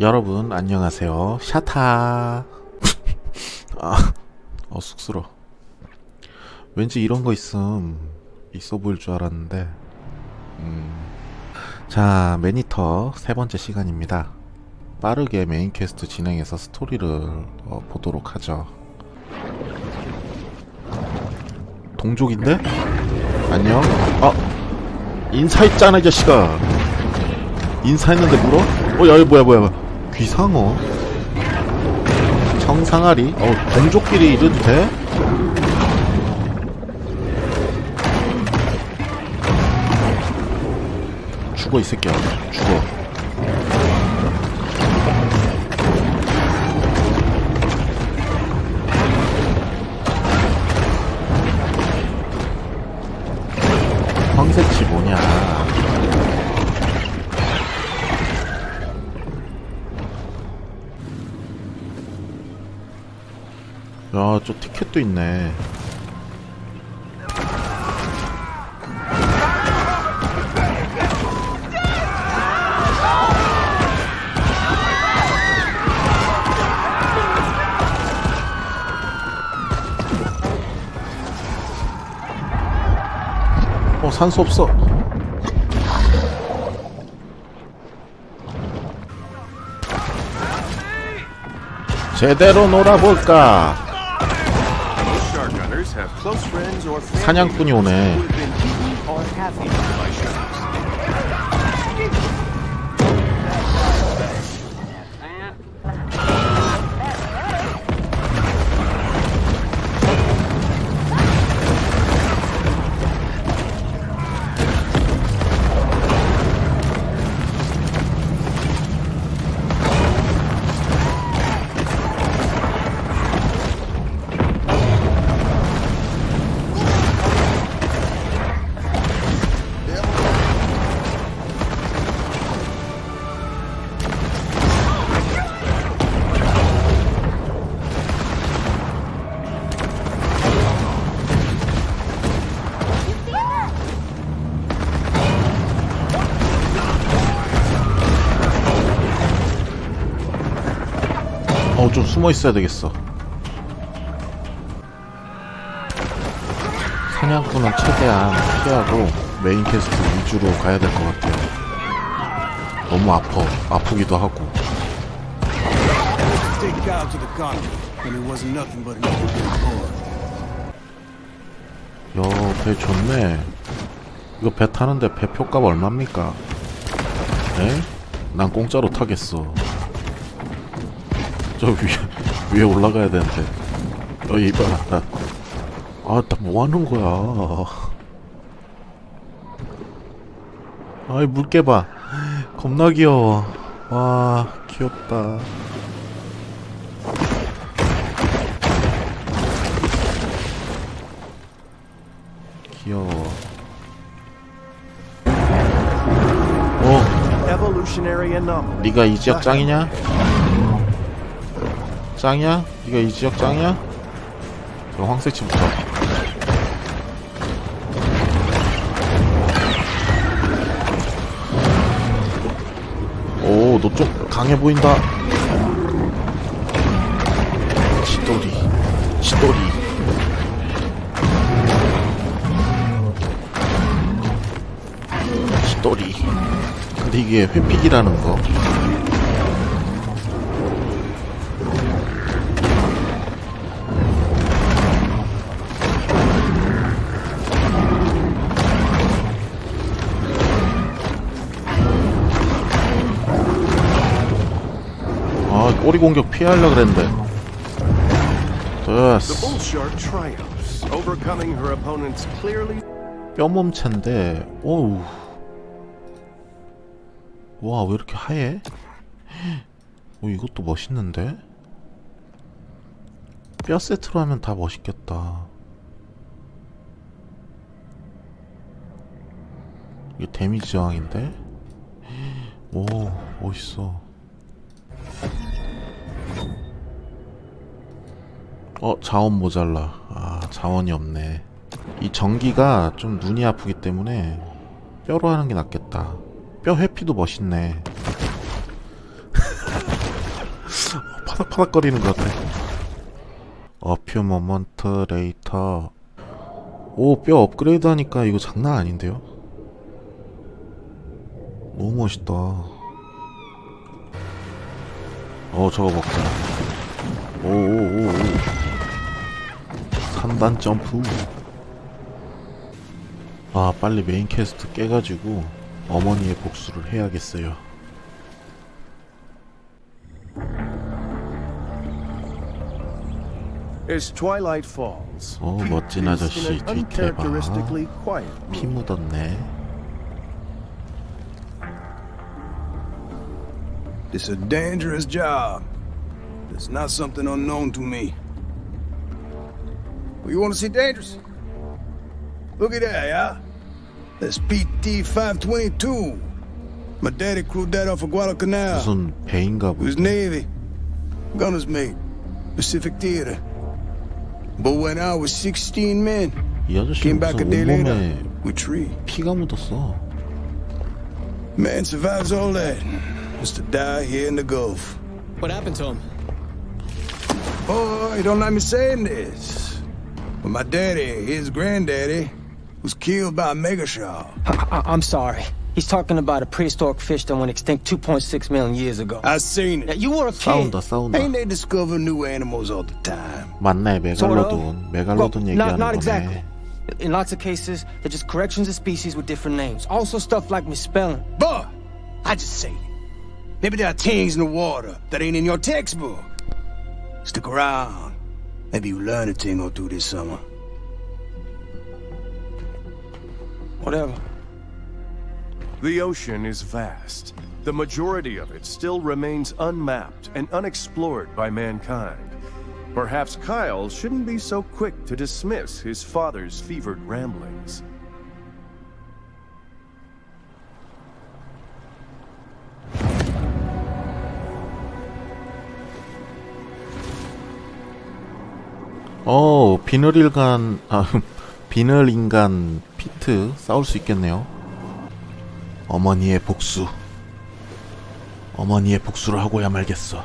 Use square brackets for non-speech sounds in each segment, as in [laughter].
여러분 안녕하세요 샤타 [laughs] 아, 어 쑥스러 왠지 이런 거 있음 있어 보일 줄 알았는데 음. 자 매니터 세 번째 시간입니다 빠르게 메인 퀘스트 진행해서 스토리를 어, 보도록 하죠 동족인데? 안녕 아 인사했잖아 이 자식아 인사했는데 물어? 어, 야, 뭐야, 뭐야, 뭐야. 귀상어? 청상아리? 어, 동족끼리 돼? 죽어, 이 새끼야. 죽어. 저 티켓도 있네. 어, 산소 없어. 제대로 놀아볼까? 사냥꾼이 오네. 어, 좀 숨어 있어야 되겠어. 사냥꾼은 최대한 피하고 메인 퀘스트 위주로 가야 될 것 같아요. 너무 아파. 아프기도 하고. 야, 배 좋네. 이거 배 타는데 배 표값 얼마입니까? 에? 난 공짜로 타겠어. 저 위에, 위에 올라가야 되는데. 어, 이봐. 아, 나 뭐 하는 거야. 아이, 물개 봐. 겁나 귀여워. 와, 귀엽다. 귀여워. 어. 네가 이 지역 짱이냐? 짱이야? 네가 이 지역 짱이야? 그럼 황새치부터. 오, 너 좀 강해 보인다. 치돌이, 치돌이. 치돌이. 근데 이게 회픽이라는 거. 꼬리 공격 피하려 그랬는데. 됐어. 뼈몸체인데, 오우. 와, 왜 이렇게 하얘? 오, 이것도 멋있는데? 뼈 세트로 하면 다 멋있겠다. 이게 데미지 저항인데? 오, 멋있어. 어, 자원 모자라. 아, 자원이 없네. 이 전기가 좀 눈이 아프기 때문에 뼈로 하는 게 낫겠다. 뼈 회피도 멋있네. [laughs] 파닥파닥거리는 것 같아. 어퓨 모먼트 레이터. 오, 뼈 업그레이드 하니까 이거 장난 아닌데요? 너무 멋있다. 어, 저거 먹자. 오오오오. 3단 점프. 아, 빨리 메인 캐스트 깨가지고 어머니의 복수를 해야겠어요. As twilight falls, 어, 멋진 아저씨 뒤태 봐. uncharacteristically quiet 피 mood. 묻었네. It's a dangerous job. It's not something unknown to me. Well, you want to see dangerous? Look at that, yeah? That's PT 522. My daddy crewed that off of Guadalcanal. 무슨 배인가 It was 보네. Navy. Gunner's mate. Pacific Theater. But when I was 16 men, 이 아저씨 came back a 무슨 day later 온몸에 with tree. 피가 묻었어. Man survives all that. Just to die here in the Gulf. What happened to him? Oh, you don't like me saying this. But my daddy, his granddaddy, was killed by a megashark. I- I'm sorry. He's talking about a prehistoric fish that went extinct 2.6 million years ago. I seen Now, it. you were a kid. 싸운다 싸운다. Ain't they discover new animals all the time? 맞네 Sort of. 메갈로돈. 메갈로돈 Well, 얘기하는 not, not 거네. exactly. In lots of cases, they're just corrections of species with different names. Also, stuff like misspelling. But I just say it. Maybe there are things in the water that ain't in your textbook. Stick around. Maybe you learn a thing or two this summer. Whatever. The ocean is vast. The majority of it still remains unmapped and unexplored by mankind. Perhaps Kyle shouldn't be so quick to dismiss his father's fevered ramblings. 어 비늘인간 아 [laughs] 비늘인간 피트 싸울 수 있겠네요. 어머니의 복수. 어머니의 복수를 하고야 말겠어.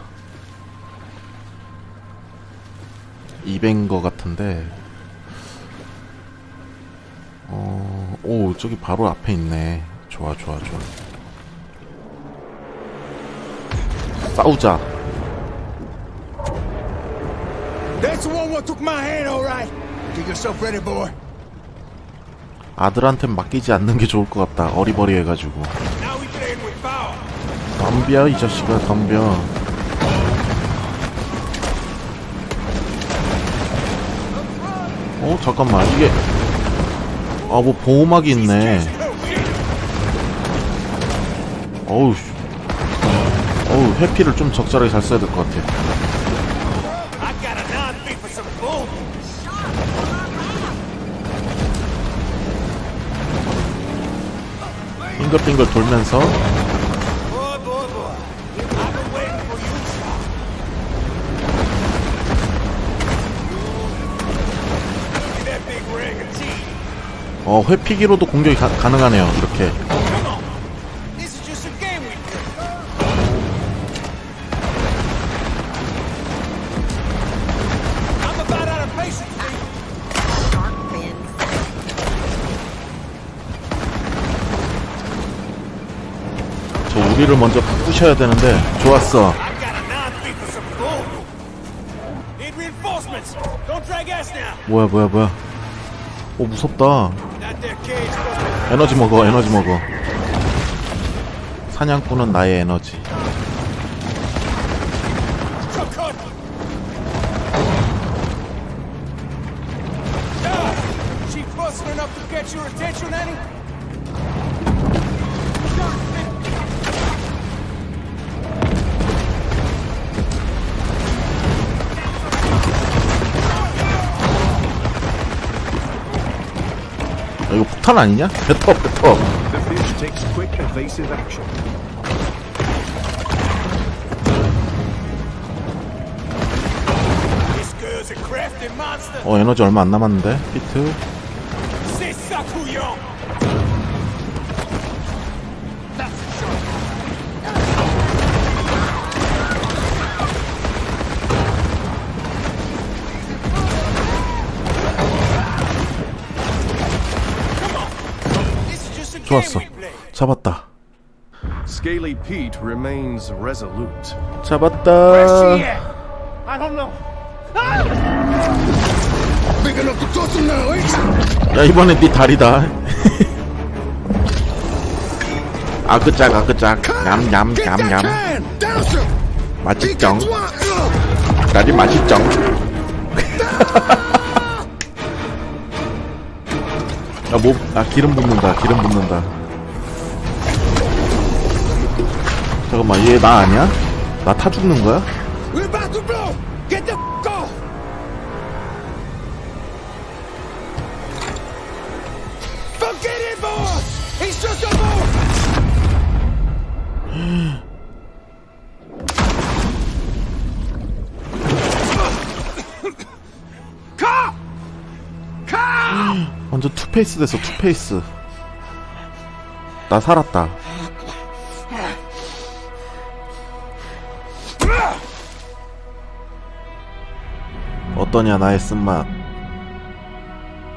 입인 거 같은데. 어, 오 저기 바로 앞에 있네. 좋아 좋아 좋아. 싸우자. That's the one what took my hand, all right. Get yourself ready, boy. 아들한테 맡기지 않는 게 좋을 것 같다. 어리버리해가지고. 덤벼 이 자식아 덤벼. 어 잠깐만 이게 아 뭐 보호막이 있네. 어우 씨. 어우 회피를 좀 적절하게 잘 써야 될 것 같아. 빙글빙글 돌면서. 어 회피기로도 공격이 가, 가능하네요. 이렇게 저 우리를 먼저 부셔야 되는데 좋았어. 뭐야 뭐야 뭐야. 오 무섭다. 에너지 먹어 에너지 먹어 사냥꾼은 나의 에너지 이거 폭탄 아니냐? 뱉어 뱉어. 어 에너지 얼마 안 남았는데 히트. 좋았어. 잡았다. Scaly Pete remains resolute. 잡았다. I don't know. Big enough to touch him now, ain't you? 야 이번엔 네 다리다. 아그짝 아그짝 냠냠 Get that 냠냠 can! Douse him! 맛있쩡. Uh, 다리 맛있쩡. 야, 뭐, 아, 기름 붓는다, 기름 붓는다. 잠깐만, 얘 나 아니야? 나 타 죽는 거야? 완전 투페이스 됐어, 투페이스. 나 살았다. 어떠냐, 나의 쓴맛.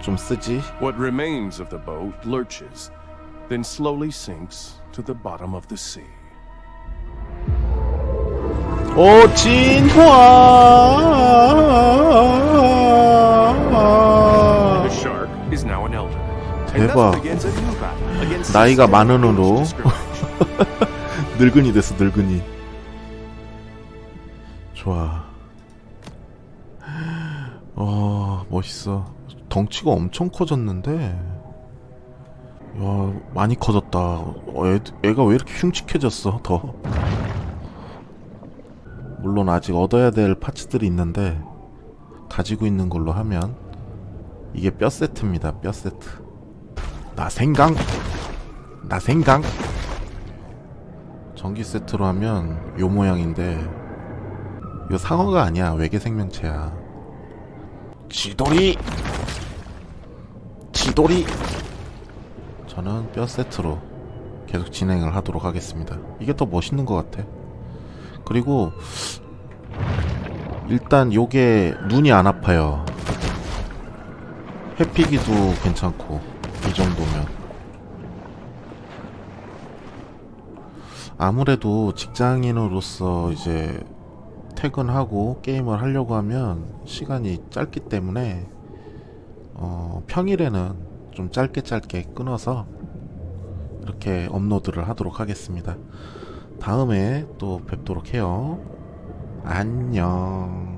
좀 쓰지? What remains of the boat lurches, then slowly sinks to the bottom of the sea. 오, 진화! Against 나이가 discrimination. [laughs] 늙은이 됐어, 늙은이. 좋아. 와, 멋있어. 덩치가 엄청 커졌는데. 야, 많이 커졌다. 어, 애, 애가 왜 이렇게 흉측해졌어, 더. 물론 아직 얻어야 될 파츠들이 있는데, 가지고 있는 걸로 하면, 이게 뼈 세트입니다, 뼈 세트. 나 생강! 나 생강! 전기 세트로 하면 요 모양인데 이거 상어가 아니야. 외계 생명체야. 쥐돌이. 쥐돌이. 저는 뼈 세트로 계속 진행을 하도록 하겠습니다. 이게 더 멋있는 것 같아. 그리고 일단 요게 눈이 안 아파요. 회피기도 괜찮고 이 정도면 아무래도 직장인으로서 이제 퇴근하고 게임을 하려고 하면 시간이 짧기 때문에 어, 평일에는 좀 짧게 짧게 끊어서 이렇게 업로드를 하도록 하겠습니다. 다음에 또 뵙도록 해요. 안녕.